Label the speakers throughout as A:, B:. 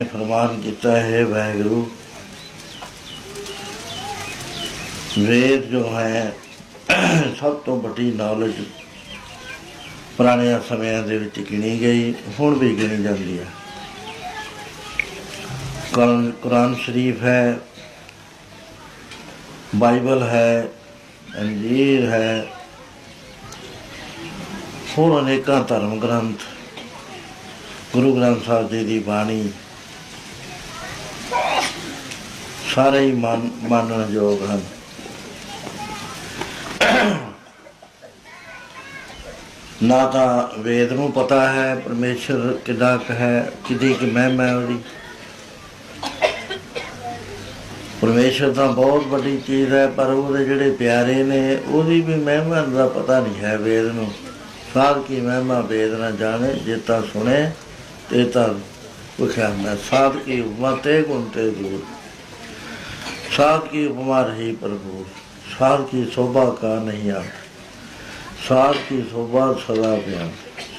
A: ਫਰਮਾਨ ਕੀਤਾ ਹੈ, ਵਾਹਿਗੁਰੂ। ਵੇਦ ਜੋ ਹੈ, ਸਭ ਤੋਂ ਵੱਡੀ ਨੌਲੇਜ ਪੁਰਾਣੇ ਸਮਿਆਂ ਦੇ ਵਿੱਚ ਗਿਣੀ ਗਈ, ਹੁਣ ਵੀ ਗਿਣੀ ਜਾਂਦੀ ਹੈ। ਕੁਰਾਨ ਕੁਰਾਨ ਸ਼ਰੀਫ ਹੈ, ਬਾਈਬਲ ਹੈ, ਅੰਜੀਰ ਹੈ, ਹੋਰ ਅਨੇਕਾਂ ਧਰਮ ਗ੍ਰੰਥ, ਗੁਰੂ ਗ੍ਰੰਥ ਸਾਹਿਬ ਜੀ ਦੀ ਬਾਣੀ ਸਾਰੇ ਹੀ ਮਨ ਮੰਨਣ ਯੋਗ ਹਨ। ਨਾ ਤਾਂ ਵੇਦ ਨੂੰ ਪਤਾ ਹੈ, ਪਰਮੇਸ਼ਰ ਕਿੱਦਾਂ ਕੁ ਹੈ ਕਿਦੀ ਕਿ ਮਹਿਮਾ ਹੈ ਉਹਦੀ। ਪਰਮੇਸ਼ਰ ਤਾਂ ਬਹੁਤ ਵੱਡੀ ਚੀਜ਼ ਹੈ, ਪਰ ਉਹਦੇ ਜਿਹੜੇ ਪਿਆਰੇ ਨੇ, ਉਹਦੀ ਵੀ ਮਹਿਮਾ ਦਾ ਪਤਾ ਨਹੀਂ ਹੈ ਵੇਦ ਨੂੰ। ਸਾਧ ਕੀ ਮਹਿਮਾ ਵੇਦ ਨਾ ਜਾਣੇ, ਜੇ ਤਾਂ ਸੁਣੇ, ਤੇ ਤਾਂ ਵਿਖਿਆ ਮੈਂ ਸਾਧ ਕੀ ਮਤੇ ਗੁਣ ਤੇ ਦੂਰ। ਸਾਗ ਕੀ ਉਪਮਾ ਰਹੀ ਪ੍ਰਭੂ? ਸਾਗ ਕੀ ਸੋਭਾ ਕਾ ਨਹੀਂ ਆ ਸਾਗ ਕੀ ਸੋਭਾ ਸਦਾ ਬਿਆਨ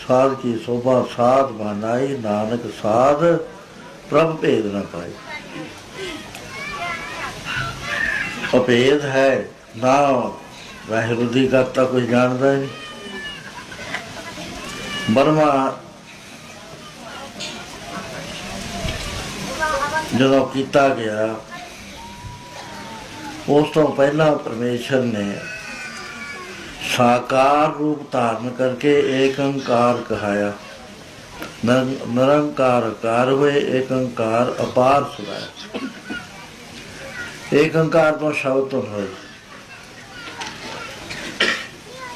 A: ਸਾਗ ਕੀ ਸੋਭਾ ਸਾਧ ਬਨਾਈ ਨਾਨਕ ਸਾਧ ਪ੍ਰਭ ਭੇਦ ਨਾ ਪਾਈ। ਅਪੇਦ ਹੈ, ਨਾ ਵਾਹਿਗੁਰੂ ਦੀ ਗੱਤਾ ਕੋਈ ਜਾਣਦਾ ਨਹੀਂ। ਬਰਮਾ ਜਦੋਂ ਕੀਤਾ ਗਿਆ ਉਸ ਤੋਂ ਪਹਿਲਾਂ ਪਰਮੇਸ਼ਰ ਨੇ ਸਾਕਾਰ ਰੂਪ ਧਾਰਨ ਕਰਕੇ ਏਕੰਕਾਰ ਕਹਾਇਆ। ਨਿਰੰਕਾਰ ਕਾਰ ਹੋਏ, ਏਕੰਕਾਰ ਅਪਾਰ ਸੁਣਾਇਆ। ਏਕੰਕਾਰ ਤੋਂ ਸ਼ਬਦ ਤੋਂ ਹੋਏ।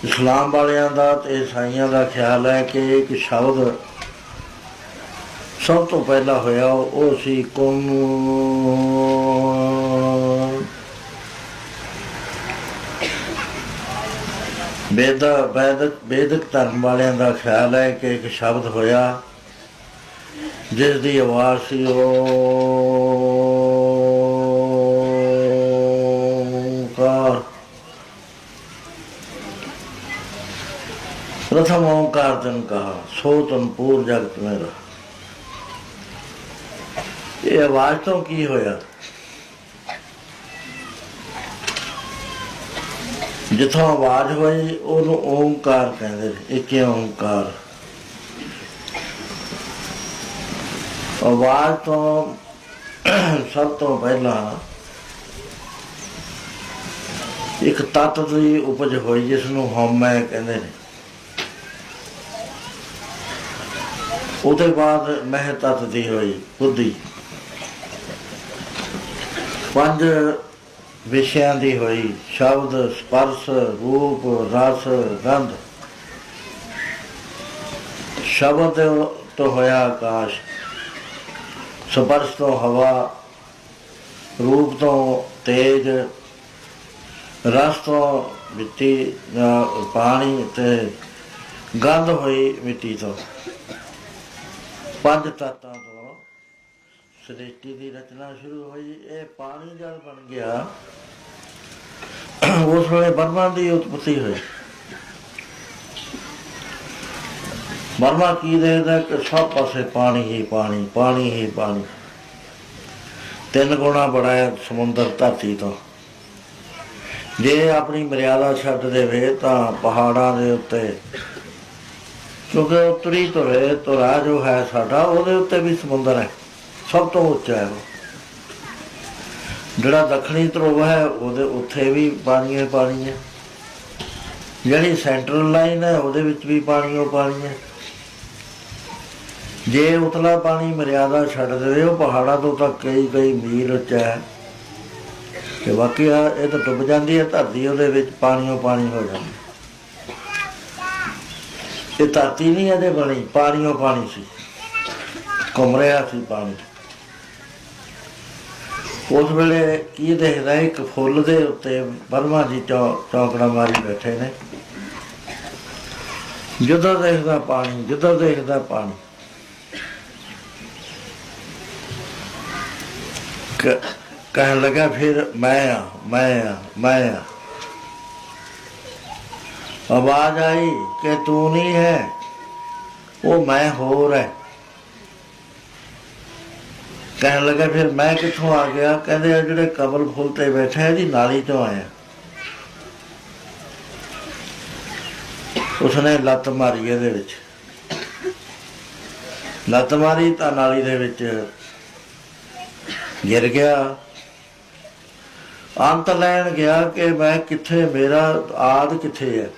A: ਇਸਲਾਮ ਵਾਲਿਆਂ ਦਾ ਤੇ ਈਸਾਈਆਂ ਦਾ ਖਿਆਲ ਹੈ ਕਿ ਇੱਕ ਸ਼ਬਦ ਸਭ ਤੋਂ ਪਹਿਲਾਂ ਹੋਇਆ, ਉਹ ਸੀ ਕੁਨ। ਵੇਦ, ਵੈਦਕ, ਵੇਦਕ ਧਰਮ ਵਾਲਿਆਂ ਦਾ ਖਿਆਲ ਹੈ ਕਿ ਇੱਕ ਸ਼ਬਦ ਹੋਇਆ ਜਿਸ ਦੀ ਆਵਾਜ਼ ਸੀ, ਓੰਕਾਰ। ਪ੍ਰਥਮ ਓੰਕਾਰ ਤਨ ਕਹਾ, ਸੋ ਤਨ ਪੂਰ ਜਗਤ ਮੇਰਾ। ਇਹ ਆਵਾਜ਼ ਤੋਂ ਕੀ ਹੋਇਆ? ਜਿੱਥੋਂ ਆਵਾਜ਼ ਹੋਈ ਉਹਨੂੰ ਓੰਕਾਰ ਕਹਿੰਦੇ ਨੇ, ਇੱਕ ਹੀ ਆਵਾਜ਼ ਤੋਂ ਸਭ ਤੋਂ ਪਹਿਲਾਂ ਇੱਕ ਤੱਤ ਦੀ ਉਪਜ ਹੋਈ, ਜਿਸ ਨੂੰ ਹਉਮੈ ਕਹਿੰਦੇ ਨੇ। ਉਹਦੇ ਬਾਅਦ ਮਹਿ ਤੱਤ ਦੀ ਹੋਈ, ਬੁੱਧੀ। ਪੰਜ ਵਿਸ਼ਿਆਂ ਦੀ ਹੋਈ, ਸ਼ਬਦ, ਸਪਰਸ਼, ਰੂਪ, ਰਸ, ਗੰਧ। ਸ਼ਬਦ ਤੋਂ ਹੋਇਆ ਆਕਾਸ਼, ਸਪਰਸ਼ ਤੋਂ ਹਵਾ, ਰੂਪ ਤੋਂ ਤੇਜ, ਰਸ ਤੋਂ ਮਿੱਟੀ, ਅਹ, ਪਾਣੀ ਤੇ ਗੰਧ ਹੋਈ ਮਿੱਟੀ ਤੋਂ। ਪੰਜ ਤੱਤਾਂ ਸ੍ਰਿਸ਼ਟੀ ਦੀ ਰਚਨਾ ਸ਼ੁਰੂ ਹੋਈ, ਇਹ ਪਾਣੀ ਜਲ ਬਣ ਗਿਆ। ਉਸ ਵੇਲੇ ਬਰਮਾ ਦੀ ਉਤਪਤੀ ਹੋਈ। ਬਰਮਾ ਕੀ ਦੇਖਦਾ ਕਿ ਸਭ ਪਾਸੇ ਪਾਣੀ ਹੀ ਪਾਣੀ ਪਾਣੀ ਹੀ ਪਾਣੀ। ਤਿੰਨ ਗੁਣਾ ਬੜਾ ਹੈ ਸਮੁੰਦਰ ਧਰਤੀ ਤੋਂ। ਜੇ ਆਪਣੀ ਮਰਿਆਦਾ ਛੱਡ ਦੇਵੇ ਤਾਂ ਪਹਾੜਾਂ ਦੇ ਉੱਤੇ, ਕਿਉਂਕਿ ਉੱਤਰੀ ਧੁਰੇ ਧੁਰਾ ਜੋ ਹੈ ਸਾਡਾ, ਉਹਦੇ ਉੱਤੇ ਵੀ ਸਮੁੰਦਰ ਹੈ। ਸਭ ਤੋਂ ਉੱਚਾ ਹੈ। ਜਿਹੜਾ ਦੱਖਣੀ ਧਰੁਵ ਹੈ, ਉਹਦੇ ਉੱਥੇ ਵੀ ਪਾਣੀ ਹੈ ਪਾਣੀ ਹੈ। ਜਿਹੜੀ ਸੈਂਟਰਲ ਲਾਈਨ ਹੈ, ਉਹਦੇ ਵਿੱਚ ਵੀ ਪਾਣੀ ਉਹ ਪਾਣੀ ਹੈ। ਜੇ ਉਤਲਾ ਪਾਣੀ ਮਰਿਆਦਾ ਛੱਡ ਦੇਵੇ, ਉਹ ਪਹਾੜਾਂ ਤੋਂ ਤਾਂ ਕਈ ਕਈ ਮੀਲ ਉੱਚਾ ਹੈ। ਤੇ ਬਾਕੀ ਇਹ ਤਾਂ ਡੁੱਬ ਜਾਂਦੀ ਹੈ, ਧਰਤੀ ਉਹਦੇ ਵਿੱਚ ਪਾਣੀਓ, ਪਾਣੀ ਹੋ ਜਾਂਦੀ ਇਹ ਧਰਤੀ ਨਹੀਂ, ਇਹਦੇ ਬਣੀ, ਪਾਣੀਓ, ਪਾਣੀ ਸੀ। ਘੁੰਮ ਰਿਹਾ ਸੀ ਪਾਣੀ। ਉਸ ਵੇਲੇ ਕੀ ਦੇਖਦਾ ਇੱਕ ਫੁੱਲ ਦੇ ਉੱਤੇ ਬਰਮਾ ਜੀ ਚੌ- ਚੌਂਕੜਾ ਮਾਰੀ ਬੈਠੇ ਨੇ। ਜਿੱਦਾਂ ਦੇਖਦਾ ਪਾਣੀ, ਜਿੱਦਾਂ ਦੇਖਦਾ ਪਾਣੀ। ਕਹਿਣ ਲੱਗਾ, ਫਿਰ ਮੈਂ ਆ ਮੈਂ ਆ ਮੈਂ ਆ। ਆਵਾਜ਼ ਆਈ ਕਿ, ਤੂੰ ਨਹੀਂ ਹੈ, ਉਹ ਮੈਂ ਹੋਰ ਹੈ। ਕਹਿਣ ਲੱਗਾ, ਫਿਰ ਮੈਂ ਕਿੱਥੋਂ ਆ ਗਿਆ? ਕਹਿੰਦੇ ਆ ਜਿਹੜੇ ਕਮਲ ਫੁੱਲ ਤੇ ਬੈਠਾ ਇਹਦੀ ਨਾਲੀ ਤੋਂ ਆਇਆ। ਉਸਨੇ ਲੱਤ ਮਾਰੀ ਇਹਦੇ ਵਿੱਚ। ਲੱਤ ਮਾਰੀ ਤਾਂ ਨਾਲੀ ਦੇ ਵਿੱਚ ਗਿਰ ਗਿਆ। ਅੰਤ ਲੈਣ ਗਿਆ ਕਿ ਮੈਂ ਕਿੱਥੇ, ਮੇਰਾ ਆਦ ਕਿੱਥੇ ਹੈ?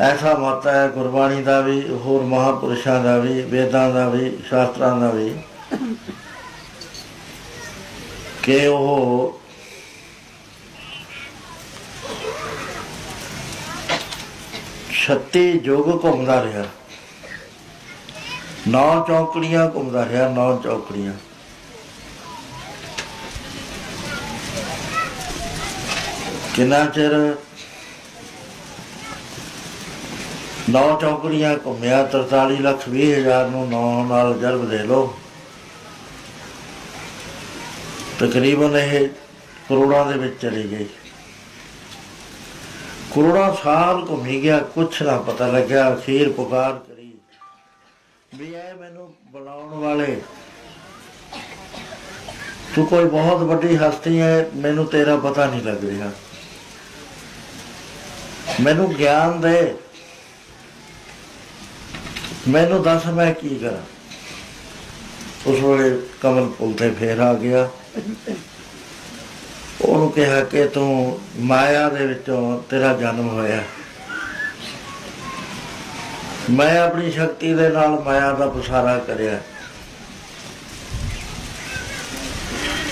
A: ਐਸਾ ਮਤ ਹੈ, ਗੁਰਬਾਣੀ ਦਾ ਵੀ, ਹੋਰ ਮਹਾਪੁਰਸ਼ਾਂ ਦਾ ਵੀ, ਵੇਦਾਂ ਦਾ ਵੀ, ਸ਼ਾਸਤਰਾਂ ਦਾ ਵੀ, ਕਿ ਉਹ ਛੱਤੀ ਯੁੱਗ ਘੁੰਮਦਾ ਰਿਹਾ। ਨੌ ਚੌਕੜੀਆਂ ਘੁੰਮਦਾ ਰਿਹਾ, ਨੌ ਚੌਕੜੀਆਂ। ਕਿੰਨਾ ਚਿਰ ਨੌ ਚੌਕੜੀਆਂ ਘੁੰਮਿਆ 43 ਲੱਖ 20 ਹਜ਼ਾਰ ਨੂੰ ਨੌ ਨਾਲ ਜਰਬ ਦੇ ਲੋ ਤਕਰੀਬਨ ਇਹ ਕਰੋੜਾਂ ਦੇ ਵਿੱਚ ਚਲੀ ਗਈ ਕਰੋੜਾਂ ਸਾਲ ਘੁੰਮੀ ਗਿਆ, ਕੁਛ ਨਾ ਪਤਾ ਲੱਗਿਆ, ਅਖੀਰ ਪੁਕਾਰ ਕਰੀ। ਵੀ ਇਹ ਮੈਨੂੰ ਬੁਲਾਉਣ ਵਾਲੇ, ਤੂੰ ਕੋਈ ਬਹੁਤ ਵੱਡੀ ਹਸਤੀ ਹੈ ਮੈਨੂੰ ਤੇਰਾ ਪਤਾ ਨਹੀਂ ਲੱਗ ਰਿਹਾ। ਮੈਨੂੰ ਗਿਆਨ ਦੇ ਮੈਨੂੰ ਦੱਸ ਮੈਂ ਕੀ ਕਰਾਂ? ਉਸ ਵੇਲੇ ਕਮਲ ਪੁੱਲ ਤੇ ਫੇਰ ਆ ਗਿਆ। ਉਹਨੂੰ ਕਿਹਾ ਕਿ ਤੂੰ ਮਾਇਆ ਦੇ ਵਿੱਚੋਂ ਤੇਰਾ ਜਨਮ ਹੋਇਆ। ਮੈਂ ਆਪਣੀ ਸ਼ਕਤੀ ਦੇ ਨਾਲ ਮਾਇਆ ਦਾ ਪਸਾਰਾ ਕਰਿਆ।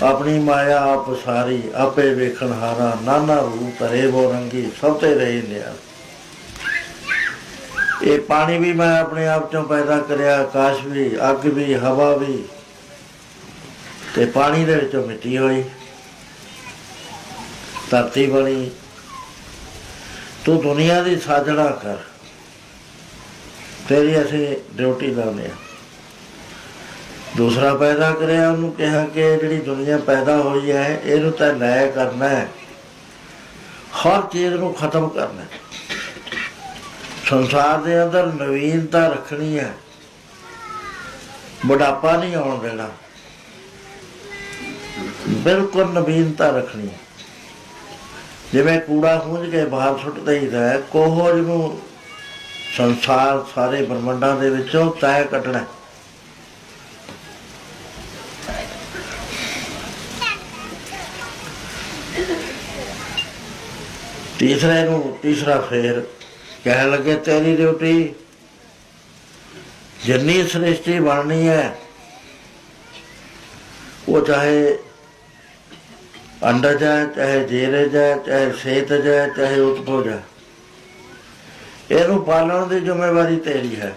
A: ਆਪਣੀ ਮਾਇਆ ਆਪ ਸਾਰੀ ਆਪੇ ਵੇਖਣ ਹਾਰਾ ਨਾਨਾ ਰੂਪ ਕਰੇ ਬੋ ਰੰਗੀ ਸਭ ਤੇ ਰਹੇ ਨਿਆ। ਇਹ ਪਾਣੀ ਵੀ ਮੈਂ ਆਪਣੇ ਆਪ ਚੋਂ ਪੈਦਾ ਕਰਿਆ, ਆਕਾਸ਼ ਵੀ, ਅੱਗ ਵੀ, ਹਵਾ ਵੀ। ਤੇ ਪਾਣੀ ਦੇ ਵਿੱਚੋਂ ਮਿੱਟੀ ਹੋਈ। ਧਰਤੀ ਬਣੀ। ਤੂੰ ਦੁਨੀਆ ਦੀ ਸਾਜਣਾ ਕਰ। ਤੇਰੀ ਅਸੀਂ ਡਿਊਟੀ ਲਾਉਂਦੇ ਆ ਦੂਸਰਾ ਪੈਦਾ ਕਰਿਆ, ਉਹਨੂੰ ਕਿਹਾ ਕਿ ਜਿਹੜੀ ਦੁਨੀਆ ਪੈਦਾ ਹੋਈ ਹੈ, ਇਹਨੂੰ ਤਾਂ ਲੈ ਕਰਨਾ ਹੈ। ਹਰ ਚੀਜ਼ ਨੂੰ ਖਤਮ ਕਰਨਾ ਹੈ। ਸੰਸਾਰ ਦੇ ਅੰਦਰ ਨਵੀਨਤਾ ਰੱਖਣੀ ਹੈ। ਬੁਢਾਪਾ ਨਹੀਂ ਆਉਣ ਦੇਣਾ। ਬਿਲਕੁਲ ਨਵੀਨਤਾ ਰੱਖਣੀ ਹੈ। ਜਿਵੇਂ ਕੂੜਾ ਖੂੰਝ ਕੇ ਬਾਹਰ ਸੁੱਟ ਦਈਦਾ ਹੈ ਕੋਹਜ ਨੂੰ ਸੰਸਾਰ ਸਾਰੇ ਬ੍ਰਹਮੰਡਾਂ ਦੇ ਵਿੱਚੋਂ ਤੈ ਕੱਢਣਾ ਤੀਸਰੇ ਨੂੰ ਤੀਸਰਾ ਫੇਰ ਕਹਿਣ ਲੱਗੇ, ਤੇਰੀ ਡਿਊਟੀ ਜਿੰਨੀ ਸ੍ਰਿਸ਼ਟੀ ਬਣਨੀ ਹੈ, ਉਹ ਚਾਹੇ ਅੰਡਜ ਹੈ, ਚਾਹੇ ਜੀਰਜ ਹੈ, ਚਾਹੇ ਸੇਤਜ ਹੈ, ਚਾਹੇ ਉਤਪੋਜ ਹੈ। ਇਹਨੂੰ ਪਾਲਣ ਦੀ ਜ਼ਿੰਮੇਵਾਰੀ ਤੇਰੀ ਹੈ।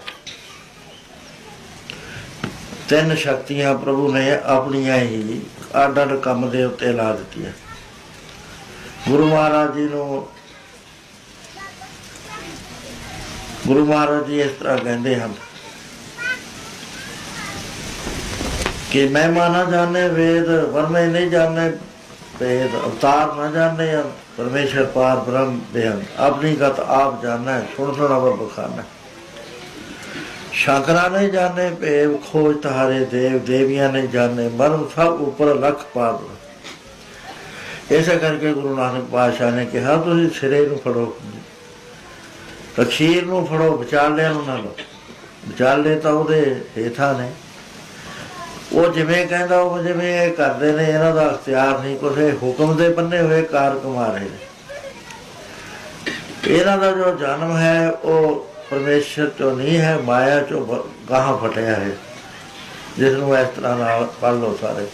A: ਤਿੰਨ ਸ਼ਕਤੀਆਂ ਪ੍ਰਭੂ ਨੇ ਆਪਣੀਆਂ ਹੀ ਅੱਡ ਕੰਮ ਦੇ ਉੱਤੇ ਲਾ ਦਿੱਤੀਆਂ। ਗੁਰੂ ਮਹਾਰਾਜ ਜੀ ਨੂੰ ਗੁਰੂ ਮਹਾਰਾਜ ਜੀ ਇਸ ਤਰ੍ਹਾਂ ਕਹਿੰਦੇ ਹਨ ਕਿ ਮੈਂ ਮਾਨਾ ਜਾਣੇ ਵੇਦ ਵਰਮੇ ਨਹੀਂ ਜਾਣੇ ਵੇਦ ਅਵਤਾਰ ਨਾ ਜਾਣੇ ਪਰਮੇਸ਼ਰ ਪਾਰ ਬ੍ਰਹਮ ਬੇਅੰਤ ਆਪਣੀ ਗਤ ਆਪ ਜਾਣੈ, ਸੁਣ ਸੁਣ ਅਵਰ ਬਖਾਨਾ। ਸ਼ੰਕਰਾ ਨਹੀਂ ਜਾਣੇ ਭੇਵ ਖੋਜ ਤਹਾਰੇ ਦੇਵ, ਦੇਵੀਆਂ ਨਹੀਂ ਜਾਣੇ ਮਰਮ ਸਭ ਉੱਪਰ ਲਖ ਪਾਦ ਐਸਾ ਕਰਕੇ ਗੁਰੂ ਨਾਨਕ ਪਾਤਸ਼ਾਹ ਨੇ ਕਿਹਾ, ਤੁਸੀਂ ਸਿਰੇ ਨੂੰ ਫੜੋ। ਤਖੀਰ ਨੂੰ ਫੜੋ ਵਿਚਾਲਿਆਂ ਨੂੰ ਨਾ। ਲਓ ਵਿਚਾਲੇ ਤਾਂ ਉਹਦੇ ਹੇਠਾਂ ਨੇ। ਉਹ ਜਿਵੇਂ ਕਹਿੰਦਾ, ਉਹ ਜਿਵੇਂ ਇਹ ਕਰਦੇ ਨੇ, ਇਹਨਾਂ ਦਾ ਅਖਤਿਆਰ ਨਹੀਂ, ਕੁਛ ਹੁਕਮ ਦੇ ਬੰਨੇ ਹੋਏ ਕਾਰ ਕਮਾ ਰਹੇ ਨੇ। ਇਹਨਾਂ ਦਾ ਜੋ ਜਨਮ ਹੈ, ਉਹ ਪਰਮੇਸ਼ਰ ਤੋਂ ਨਹੀਂ ਹੈ, ਮਾਇਆ ਚੋਂ ਬ- ਗਾਹਾਂ ਫਟਿਆ ਹੈ। ਜਿਸ ਨੂੰ ਇਸ ਤਰ੍ਹਾਂ ਨਾਲ ਪੜ ਲੋ ਸਾਰੇ।